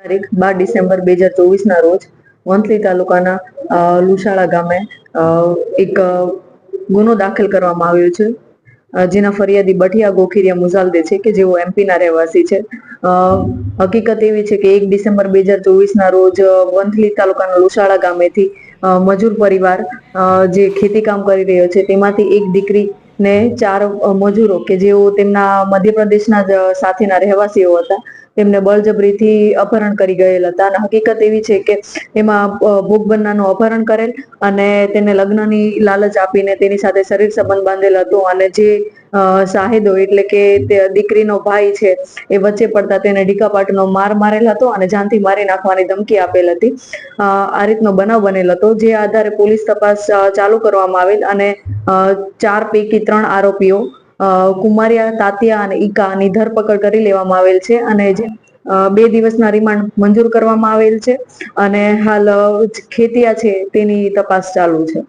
તારીખ બાર ડિસેમ્બર બે હજાર ચોવીસના રોજ વંથલી તાલુકાના લુશાળા ગામે એક ગુનો દાખલ કરવામાં આવ્યો છે. જેના ફરિયાદી બઠિયા ગોખીરિયા મુઝાલદે છે કે જેઓ એમપીના રહેવાસી છે. હકીકત એવી છે કે એક ડિસેમ્બર બે હજાર ચોવીસના રોજ વંથલી તાલુકાના લુશાળા ગામેથી મજૂર પરિવાર જે ખેતી કામ કરી રહ્યો છે તેમાંથી એક દીકરી ને ચાર મજૂરો કે જેઓ તેમના મધ્યપ્રદેશના સાથેના રહેવાસીઓ હતા તેમને બળજબરીથી અપહરણ કરી ગયેલ હતા. અને હકીકત એવી છે કે એમાં ભોગ બનનારનું અપહરણ કરેલ અને તેને લગ્નની લાલચ આપીને તેની સાથે શરીર સંબંધ બાંધેલ હતો અને જે શાહિદો એટલે કે તે દીકરીનો ભાઈ છે એ વચ્ચે પડતા તેને ઢીકાપાટનો માર મારેલ હતો અને જાનથી મારી નાખવાની ધમકી આપેલ હતી. આ રીતનો બનાવ બનેલ હતો જે આધારે પોલીસ તપાસ ચાલુ કરવામાં આવેલ અને ચાર પૈકી ત્રણ આરોપીઓ કુમારિયા, તાતિયા અને ઈકાની ધરપકડ કરી લેવામાં આવેલ છે અને જે બે દિવસના રિમાન્ડ મંજૂર કરવામાં આવેલ છે અને હાલ ખેતિયા છે તેની તપાસ ચાલુ છે.